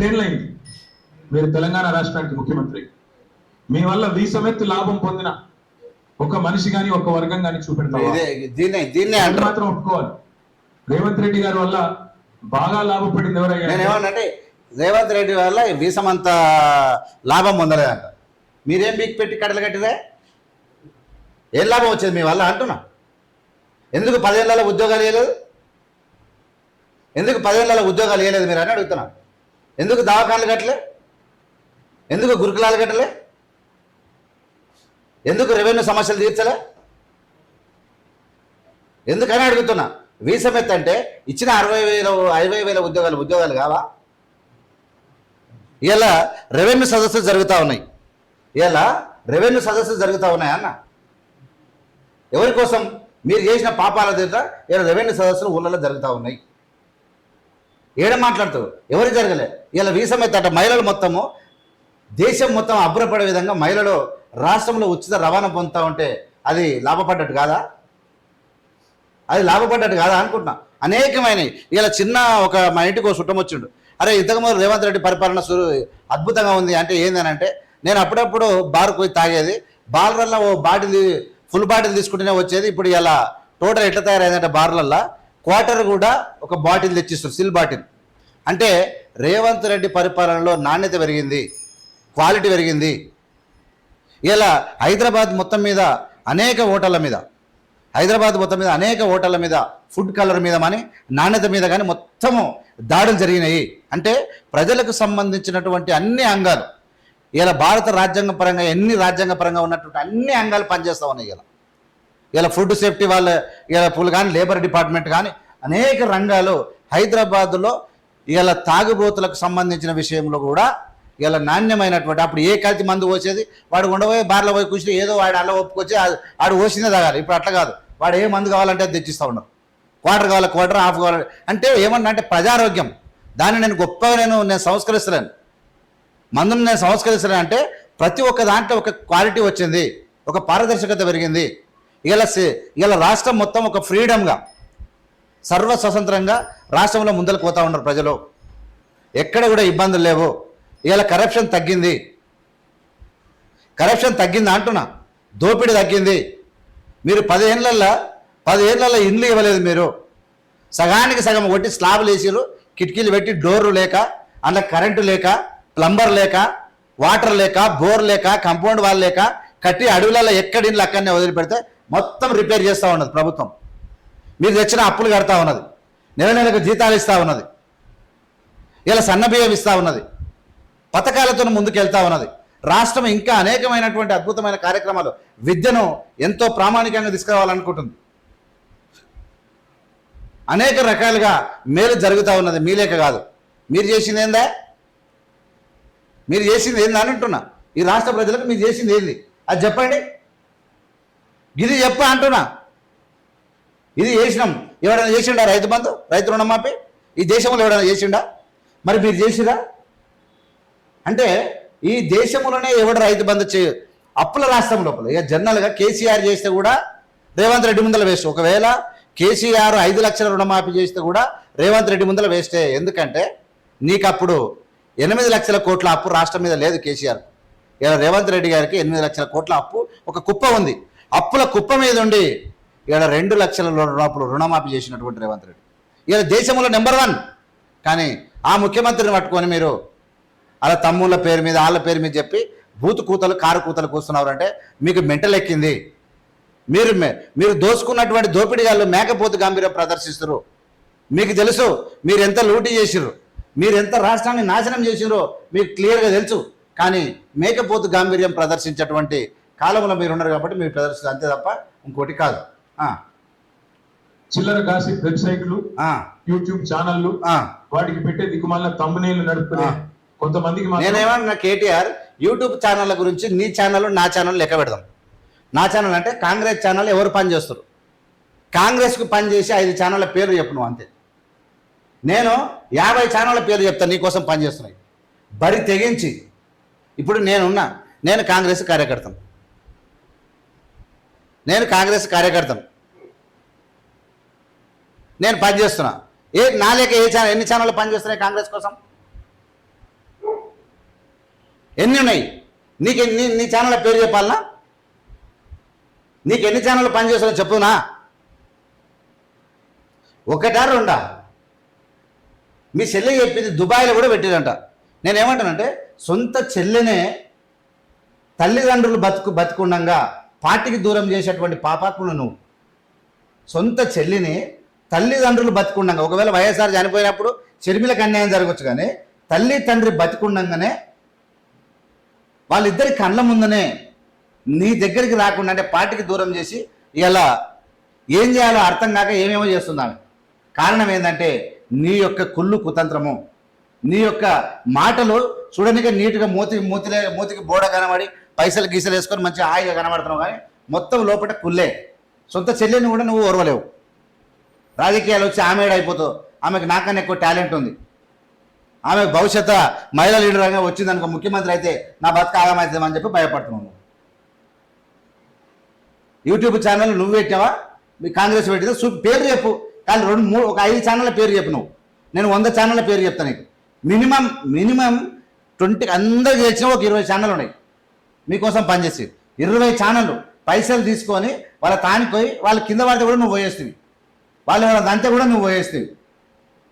రెండేళ్ళైంది మీరు తెలంగాణ రాష్ట్రానికి ముఖ్యమంత్రి. మీ వల్ల వీసమెత్తు లాభం పొందిన ఒక మనిషి గాని ఒక వర్గం అది అంటారు. మాత్రం ఒప్పుకోవాలి. రేవంత్ రెడ్డి గారి వల్ల బాగా లాభపడింది ఏమన్నంటే రేవంత్ రెడ్డి వల్ల ఈ వీసమంత లాభం పొందలేదంట. మీరేం బీక్ పెట్టి కట్టలు కట్టిరే ఏం లాభం వచ్చేది మీ వల్ల అంటున్నా. ఎందుకు పదేళ్ళ ఉద్యోగాలు ఇవ్వలేదు ఎందుకు పదేళ్ళ ఉద్యోగాలు ఇవ్వలేదు మీరు అని అడుగుతున్నా. ఎందుకు దవాఖానలు కట్టలే? ఎందుకు గురుకులాలు కట్టలే? ఎందుకు రెవెన్యూ సమస్యలు తీర్చలే? ఎందుకని అడుగుతున్నా? వీసమెత్ అంటే ఇచ్చిన అరవై వేల అరవై వేల ఉద్యోగాలు ఉద్యోగాలు కావా? ఇలా రెవెన్యూ సదస్సులు జరుగుతూ ఉన్నాయి. ఇలా రెవెన్యూ సదస్సులు జరుగుతూ ఉన్నాయి అన్న? ఎవరి కోసం? మీరు చేసిన పాపాల దగ్గర ఇలా రెవెన్యూ సదస్సులు ఊళ్ళలో జరుగుతూ ఉన్నాయి. ఏడ మాట్లాడుతావు? ఎవరు జరగలే? ఇలా వీసమైతే అంటే మహిళలు మొత్తము. దేశం మొత్తం అభ్రపడే విధంగా మహిళలు రాష్ట్రంలో ఉచిత రవాణా పొందుతూ ఉంటే అది లాభపడ్డట్టు కాదా? అది లాభపడ్డట్టు కాదా అనుకుంటున్నా. అనేకమైనవి ఇలా చిన్న ఒక మా ఇంటికి ఒక చుట్టం వచ్చిండు. అరే ఇంతకుముందు రేవంత్ రెడ్డి పరిపాలన అద్భుతంగా ఉంది అంటే ఏందనంటే నేను అప్పుడప్పుడు బార్కు పోయి తాగేది. బార్లల్లో ఓ బాటిల్ ఫుల్ బాటిల్ తీసుకుంటేనే వచ్చేది. ఇప్పుడు ఇలా టోటల్ ఎట్లా తయారైందంటే బార్లల్లో క్వార్టర్ కూడా ఒక బాటిల్ తెచ్చిస్తారు సిల్ బాటిల్. అంటే రేవంత్ రెడ్డి పరిపాలనలో నాణ్యత పెరిగింది క్వాలిటీ పెరిగింది. ఇలా హైదరాబాద్ మొత్తం మీద అనేక హోటళ్ళ మీద హైదరాబాద్ మొత్తం మీద అనేక హోటళ్ళ మీద ఫుడ్ కలర్ మీద కానీ నాణ్యత మీద కానీ మొత్తము దాడులు జరిగినాయి. అంటే ప్రజలకు సంబంధించినటువంటి అన్ని అంగాలు ఇలా భారత రాజ్యాంగ పరంగా ఎన్ని రాజ్యాంగ పరంగా ఉన్నటువంటి అన్ని అంగాలు పనిచేస్తా ఉన్నాయి ఇలా. ఇలా ఫుడ్ సేఫ్టీ వాళ్ళ ఇలా పులు కానీ లేబర్ డిపార్ట్మెంట్ కానీ అనేక రంగాలు హైదరాబాద్లో ఇలా తాగుబోతులకు సంబంధించిన విషయంలో కూడా ఇలా నాణ్యమైనటువంటి అప్పుడు ఏ కల్తీ మందు పోసేది? వాడు ఉండబోయే బార్లో పోయి కూర్చుని ఏదో వాడు అలా ఒప్పుకొచ్చి ఆడు వాడు పోసిందే తాగాలి. ఇప్పుడు అట్లా కాదు. వాడు ఏ మందు కావాలంటే అది తెచ్చిస్తూ ఉన్నారు క్వార్టర్ కావాలి క్వార్టర్ హాఫ్ కావాలి. అంటే ఏమన్నా అంటే ప్రజారోగ్యం. దాన్ని నేను గొప్పగా నేను నేను సంస్కరిస్తలేను. మందును నేను సంస్కరిస్తున్నాను అంటే ప్రతి ఒక్క దాంట్లో ఒక క్వాలిటీ వచ్చింది. ఒక పారదర్శకత పెరిగింది. ఇలా ఇలా రాష్ట్రం మొత్తం ఒక ఫ్రీడమ్గా సర్వ స్వతంత్రంగా రాష్ట్రంలో ముందరకు పోతా ఉన్నారు ప్రజలు. ఎక్కడ కూడా ఇబ్బందులు లేవు. ఇలా కరప్షన్ తగ్గింది. కరప్షన్ తగ్గింది అంటున్నా. దోపిడీ తగ్గింది. మీరు పదిహేనులల్లో పదిహేనులలో ఇండ్లు ఇవ్వలేదు మీరు. సగానికి సగం కొట్టి స్లాబ్లు వేసిరు కిటికీలు పెట్టి డోర్లు లేక అందులో కరెంటు లేక ప్లంబర్ లేక వాటర్ లేక బోర్ లేక కంపౌండ్ వాల్ లేక కట్టి అడవులలో ఎక్కడి ఇండ్లు అక్కడనే వదిలిపెడితే మొత్తం రిపేర్ చేస్తూ ఉన్నది ప్రభుత్వం. మీరు తెచ్చిన అప్పులు కడతా ఉన్నది. నెల నెలకు జీతాలు ఇస్తూ ఉన్నది. ఇలా సన్నబియ్యం ఇస్తూ ఉన్నది. పథకాలతో ముందుకెళ్తా ఉన్నది. రాష్ట్రం ఇంకా అనేకమైనటువంటి అద్భుతమైన కార్యక్రమాలు విద్యను ఎంతో ప్రామాణికంగా తీసుకురావాలనుకుంటుంది. అనేక రకాలుగా మేలు జరుగుతూ ఉన్నది. మీలేక కాదు. మీరు చేసింది ఏందా? మీరు చేసింది ఏందా అని అంటున్నా. ఈ రాష్ట్ర ప్రజలకు మీరు చేసింది ఏంది? అది చెప్పండి. ఇది చెప్ప అంటున్నా. ఇది చేసినాం. ఎవడైనా చేసిండా రైతు బంధు? రైతు రుణమాఫీ? ఈ దేశంలో ఎవడైనా చేసిండా? మరి మీరు చేసిరా? అంటే ఈ దేశంలోనే ఎవడు రైతు బంధు చే అప్పుల రాష్ట్రం లోపల. ఇక జనరల్గా కేసీఆర్ చేస్తే కూడా రేవంత్ రెడ్డి ముందల వేస్ట్. ఒకవేళ కేసీఆర్ ఐదు లక్షల రుణమాఫీ చేస్తే కూడా రేవంత్ రెడ్డి ముందల వేస్టే. ఎందుకంటే నీకు అప్పుడు ఎనిమిది లక్షల కోట్ల అప్పు రాష్ట్రం మీద లేదు కేసీఆర్. రేవంత్ రెడ్డి గారికి ఎనిమిది లక్షల కోట్ల అప్పు ఒక కుప్ప ఉంది. అప్పుల కుప్ప మీద ఉండి ఇక్కడ రెండు లక్షల రూపాయలు రుణమాఫీ చేసినటువంటి రేవంత్ రెడ్డి. ఇలా దేశంలో నెంబర్ వన్. కానీ ఆ ముఖ్యమంత్రిని పట్టుకొని మీరు అలా తమ్ముళ్ళ పేరు మీద వాళ్ళ పేరు మీద చెప్పి బూతుకూతలు కారు కూతలు కూస్తున్నారు మీకు మెంటల్ ఎక్కింది. మీరు మే- మీరు దోసుకున్నటువంటి దోపిడీగాళ్ళు మేకపోతు గాంభీర్యం ప్రదర్శిస్తారు మీకు తెలుసు మీరు ఎంత లూటీ చేసిర్రు. మీరు ఎంత రాష్ట్రాన్ని నాశనం చేసిరో మీకు క్లియర్గా తెలుసు. కానీ మేకపోతు గాంభీర్యం ప్రదర్శించేటువంటి కాలంలో మీరు ఉన్నారు కాబట్టి మీరు ప్రదర్శిస్తారు అంతే తప్ప ఇంకోటి కాదు. చిల్లర కాసి వెబ్సైట్లు యూట్యూబ్ ఛానళ్ళు. వాటికి పెట్టే దిక్కుమాల తమ్మునేలు నడుపుకునే. కొంతమందికి నేనేమన్నా కేటీఆర్ యూట్యూబ్ ఛానళ్ళ గురించి నీ ఛానల్ నా ఛానల్ లెక్క పెడదాం. నా ఛానల్ అంటే కాంగ్రెస్ ఛానల్ ఎవరు పని చేస్తారు? కాంగ్రెస్కు పని చేసి ఐదు ఛానళ్ళ పేర్లు చెప్పు నువ్వు అంతే. నేను యాభై ఛానళ్ళ పేర్లు చెప్తాను నీకోసం పని చేస్తున్నాయి. బరి తెగించి. ఇప్పుడు నేనున్నా నేను కాంగ్రెస్ కార్యకర్తను. నేను కాంగ్రెస్ కార్యకర్తను. నేను పనిచేస్తున్నా ఏ నా లేక ఏ ఛానల్ ఎన్ని ఛానళ్ళు పనిచేస్తున్నాయి కాంగ్రెస్ కోసం? ఎన్ని ఉన్నాయి? నీకు ఎన్ని నీ ఛానల్ పేరు చెప్పాలనా? నీకు ఎన్ని ఛానల్ పనిచేస్తున్నా చెప్పునా? ఒకటా రెండా? మీ చెల్లె చెప్పింది దుబాయ్లో కూడా పెట్టిరంట నేను ఏమంటానంటే సొంత చెల్లెనే తల్లిదండ్రులు బతుకు బతుకుండగా పార్టీకి దూరం చేసేటువంటి పాపాత్ములు నువ్వు. సొంత చెల్లిని తల్లిదండ్రులు బతికుండగా ఒకవేళ వైఎస్ఆర్ చనిపోయినప్పుడు చెరిమిలకు అన్యాయం జరగవచ్చు కానీ తల్లి తండ్రి బతికుండగానే వాళ్ళిద్దరి కళ్ళ ముందనే నీ దగ్గరికి రాకుండా అంటే పార్టీకి దూరం చేసి ఇలా ఏం చేయాలో అర్థం కాక ఏమేమో చేస్తున్నాను కారణం ఏంటంటే నీ యొక్క కుళ్ళు కుతంత్రము. నీ యొక్క మాటలు చూడనిక నీటుగా మూతి మూతిలే మూతికి బోడ కనబడి పైసలు గీసలు వేసుకొని మంచి హాయిగా కనబడుతున్నావు కానీ మొత్తం లోపల కుల్లే. సొంత చెల్లెని కూడా నువ్వు ఓర్వలేవు. రాజకీయాలు వచ్చి ఆమె అయిపోతావు. ఆమెకు నాకన్నా ఎక్కువ టాలెంట్ ఉంది. ఆమె భవిష్యత్తు మహిళా లీడర్గా వచ్చింది అనుకో ముఖ్యమంత్రి అయితే నా బతుక ఆగమవుతుందని చెప్పి భయపడుతున్నాను యూట్యూబ్ ఛానల్ నువ్వు పెట్టావా మీ కాంగ్రెస్ పెట్టిందా. చూ పేరు చెప్పు. కానీ రెండు మూడు ఒక ఐదు ఛానళ్ళ పేరు చెప్పు నువ్వు. నేను వంద ఛానళ్ళ పేరు చెప్తాను నీకు. మినిమం మినిమం ట్వంటీ అందరు చేసిన ఒక ఇరవై ఛానల్ ఉన్నాయి మీకోసం పనిచేసి ఇరవై ఛానళ్ళు పైసలు తీసుకొని వాళ్ళ తానిపోయి వాళ్ళ కింద పడితే కూడా నువ్వు పోయేస్తుంది వాళ్ళు ఎవరైనా అంతే కూడా నువ్వు పోయేస్తుంది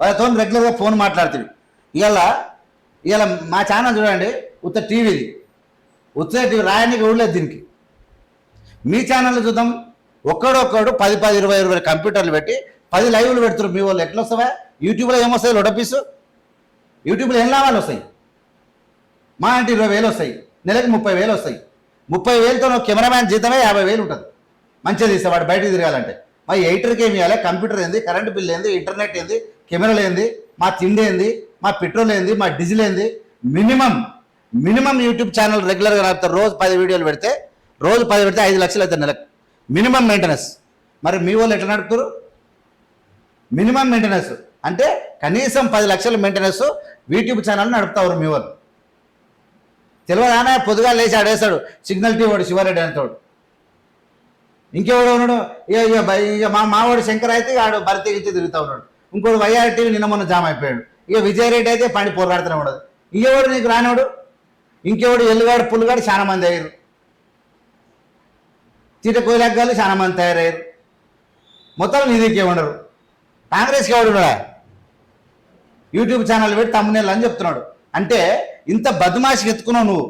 వాళ్ళతో రెగ్యులర్గా ఫోన్ మాట్లాడుతుంది ఇవాళ ఇవాళ మా ఛానల్ చూడండి ఉత్త టీవీది. ఉత్త టీవీ రాయడానికి ఊళ్ళలేదు దీనికి. మీ ఛానల్ చూద్దాం. ఒక్కడొక్కడు పది పది ఇరవై ఇరవై కంప్యూటర్లు పెట్టి పది లైవ్లు పెడుతున్నారు. మీ వాళ్ళు ఎట్లా వస్తావా? యూట్యూబ్లో ఏమొస్తాయి? లొడపీసు యూట్యూబ్లో ఏం లాభాలు వస్తాయి? మా అంటే ఇరవై వేలు వస్తాయి. నెలకు ముప్పై వేలు వస్తాయి. ముప్పై వేలతో నువ్వు కెమెరామ్యాన్ జీతమే యాభై వేలు ఉంటుంది. మంచిగా తీస్తే వాడు బయటకు తిరగాలంటే. మా ఎయిటర్కి ఏమి ఇవ్వాలి? కంప్యూటర్ ఏంది? కరెంట్ బిల్ ఏంది? ఇంటర్నెట్ ఏంది? కెమెరాలు ఏంది? మా తిండి ఏంది? మా పెట్రోల్ ఏంది? మా డీజిల్ ఏంది? మినిమం మినిమం యూట్యూబ్ ఛానల్ రెగ్యులర్గా నడుపుతారు. రోజు పది వీడియోలు పెడితే రోజు పది పెడితే ఐదు లక్షలు అవుతారు నెలకు. మినిమం మెయింటెనెన్స్ మరి మీ వాళ్ళు ఎట్లా నడుపుతారు? మినిమం మెయింటెనెన్స్ అంటే కనీసం పది లక్షల మెయింటెనెన్స్ యూట్యూబ్ ఛానల్ నడుపుతారు మీ వాళ్ళు. తెలియదానే పొద్దుగా లేచి ఆడేస్తాడు. సిగ్నల్ టీ వాడు శివారెడ్డి అంటాడు ఇంకెవడో ఉన్నాడు? ఇక ఇక మా మావాడు శంకర్ అయితే ఆడు భర్తీ ఇచ్చి తిరుగుతూ ఉన్నాడు. ఇంకోడు వైఆర్ టీవీ నిన్న మొన్న జామ్ అయిపోయాడు. ఇక విజయరెడ్డి అయితే పని పోరాడుతూనే ఉండదు ఇంకెవడు నీకు రానివాడు ఇంకెవడు ఎల్లుగాడు పుల్లుగాడు చాలా మంది అయ్యారు. తీట కోయిలగ్గాలు చాలా మంది తయారయ్యారు. మొత్తం నీదికే ఉండరు. కాంగ్రెస్కి ఎవడు యూట్యూబ్ ఛానల్ పెట్టి తమ్మునేళ్ళు అని చెప్తున్నాడు. అంటే ఇంత బద్మాషికి ఎత్తుకున్నావు నువ్వు.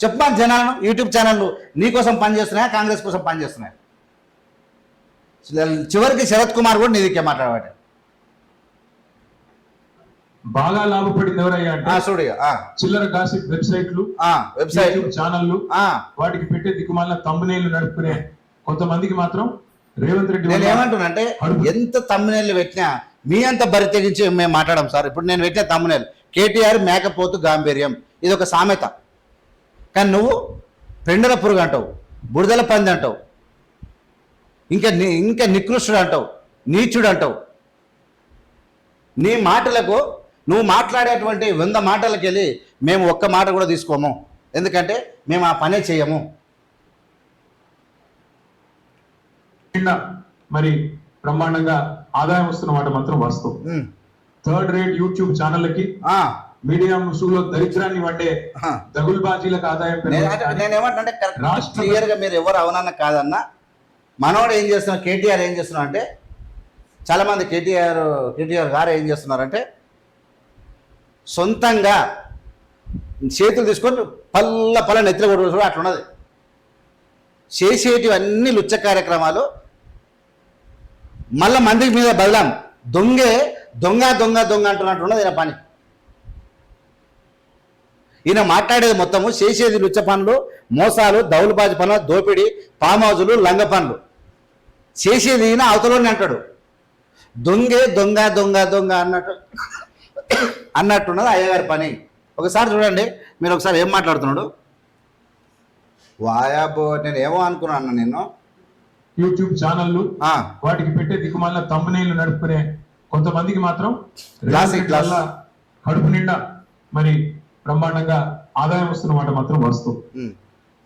చెప్పమా జనాలను యూట్యూబ్ ఛానళ్ళు. నీకోసం పనిచేస్తున్నాయా కాంగ్రెస్ కోసం పనిచేస్తున్నాయా చివరికి శరత్ కుమార్ కూడా నీదికే మాట్లాడబట్ట బాగా లాభపడింది ఎవరయ్యా అంటే చిల్లర గాసిప్ వెబ్సైట్లు ఆ, వెబ్సైట్. ఛానళ్ళు ఆ, వాటికి పెట్టే దిక్కుమాలిన తమ్మునేళ్ళు నడుపుకునే కొంతమందికి మాత్రం రేవంత్ రెడ్డి నేను ఏమంటున్నా అంటే ఎంత తమ్మునేళ్ళు పెట్టినా మీ అంత బరి తెగించి మేము మాట్లాడడం సార్. ఇప్పుడు నేను పెట్టిన తమ్మునేలు కేటీఆర్ మేకపోతు గాంభీర్యం. ఇది ఒక సామెత. కానీ నువ్వు పెండల పురుగు అంటావు బురదల పంది అంటావు ఇంకా ఇంకా నికృష్టుడు అంటావు నీచుడు అంటావు. నీ మాటలకు నువ్వు మాట్లాడేటువంటి వంద మాటలకు వెళ్ళి మేము ఒక్క మాట కూడా తీసుకోము. ఎందుకంటే మేము ఆ పనే చేయము. మరి బ్రహ్మాండంగా ఆదాయం వస్తున్న మాట మాత్రం వాస్తవం. థర్డ్ రేట్ యూట్యూబ్ ఛానళ్ళకి మీడియా ముసుగులో దరిద్రాన్ని వండే. దగుల్బాజీలకు ఆదాయం నేను అంటే- పెరగవచ్చు నేను ఏమంటే కరెక్ట్ రాష్ట్ర- క్లియర్గా మీరు ఎవరు అవునన్న కాదన్న మనోడు ఏం చేస్తున్నారు కేటీఆర్ ఏం చేస్తున్నారు అంటే చాలా మంది కేటీఆర్ కేటీఆర్ గారు ఏం చేస్తున్నారంటే సొంతంగా చేతులు తీసుకొని పల్ల పల్ల నెత్తిన కొట్టుకోవడం అట్లున్నది. చేసేటివన్నీ లుచ్చ కార్యక్రమాలు మళ్ళా మందికి మీద బదలాం దొంగే దొంగ దొంగ దొంగ అంటున్నట్టున్నది ఈయన పని. ఈయన మాట్లాడేది మొత్తము చేసేది లుచ్చ పనులు మోసాలు దౌలుబాజు పనులు దోపిడీ ఫామ్ హౌజులు లంగ పనులు. చేసేది ఈయన అవతలోనే అంటాడు. దొంగే దొంగ దొంగ దొంగ అన్నట్టు అన్నట్టున్నది అయ్యగారి పని. ఒకసారి చూడండి మీరు ఒకసారి ఏం మాట్లాడుతున్నాడు? వాయాబో నేను ఏమో అనుకున్నాను నిన్ను. యూట్యూబ్ ఛానళ్ళు ఆ, వాటికి పెట్టే దిక్కుమాలిన తమ్మునేళ్ళు నడుపుకునే కొంతమందికి మాత్రం కడుపు నిండా మరి బ్రహ్మాండంగా ఆదాయం వస్తున్న మాట మాత్రం వాస్తవం. ఉమ్.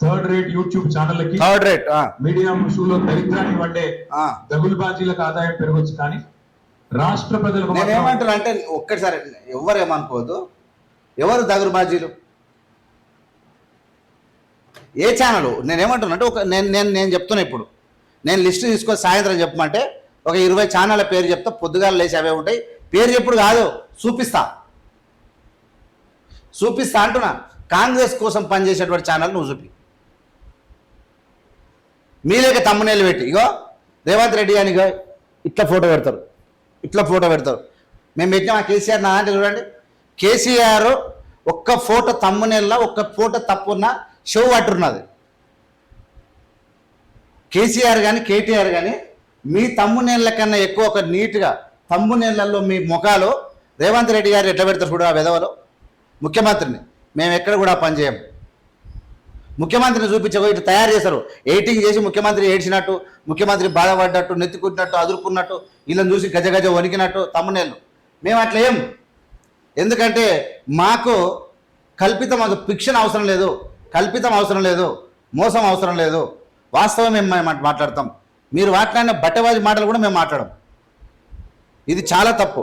థర్డ్ రేట్ యూట్యూబ్ ఛానళ్ళకి థర్డ్ రేట్ ఆ, మీడియా ముసుగులో దరిద్రాన్ని వండే. దగులుబాజీలకు ఆదాయం పెరగవచ్చు కానీ రాష్ట్ర ప్రజలకు అంటే ఒక్కసారి ఎవరు ఏమనుకోవద్దు. ఎవరు దగురు బాజీలు? ఏ ఛానల్ నేనేమంటున్నా అంటే ఒక నేను నేను నేను చెప్తున్నా ఇప్పుడు. నేను లిస్ట్ తీసుకొని సాయంత్రం చెప్పమంటే ఒక ఇరవై ఛానళ్ళ పేరు చెప్తా పొద్దుగాల లేచి అవే ఉంటాయి. పేరు చెప్పుడు కాదు చూపిస్తా. చూపిస్తా అంటున్నా. కాంగ్రెస్ కోసం పనిచేసేటువంటి ఛానల్ నువ్వు చూపి. మీలేక తమ్మునేళ్ళు పెట్టి. ఇగో రేవంత్ రెడ్డి అని ఇగో ఇట్లా ఫోటో పెడతారు. ఇట్లా ఫోటో పెడతారు. మేము పెట్టినా ఆ కేసీఆర్ నా అంటే చూడండి. కేసీఆర్ ఒక్క ఫోటో తమ్మునేళ్ళ ఒక్క ఫోటో తప్పున్న షో పట్టున్నది. కేసీఆర్ కానీ కేటీఆర్ కానీ మీ తమ్మునేళ్ళ కన్నా ఎక్కువ ఒక నీట్గా తమ్మునేళ్ళలో మీ ముఖాలు రేవంత్ రెడ్డి గారు ఎట్లా పెడతారు చూడు ఆ విధవలో? ముఖ్యమంత్రిని. మేము ఎక్కడ కూడా పని ముఖ్యమంత్రిని చూపించగో ఇట్లా తయారు చేస్తారు. ఎయిటింగ్ చేసి ముఖ్యమంత్రి ఏడ్చినట్టు ముఖ్యమంత్రి బాధపడ్డట్టు నెత్తుకుంటున్నట్టు అదురుకున్నట్టు వీళ్ళని చూసి గజ గజ వణికినట్టు తమ్మునేళ్ళు మేము అట్లా ఏం. ఎందుకంటే మాకు కల్పితం అది ఫిక్షన్ అవసరం లేదు. కల్పితం అవసరం లేదు. మోసం అవసరం లేదు. వాస్తవం మేము మాట్లాడతాం. మీరు మాట్లాడిన బట్టవాజి మాటలు కూడా మేము మాట్లాడం ఇది చాలా తప్పు.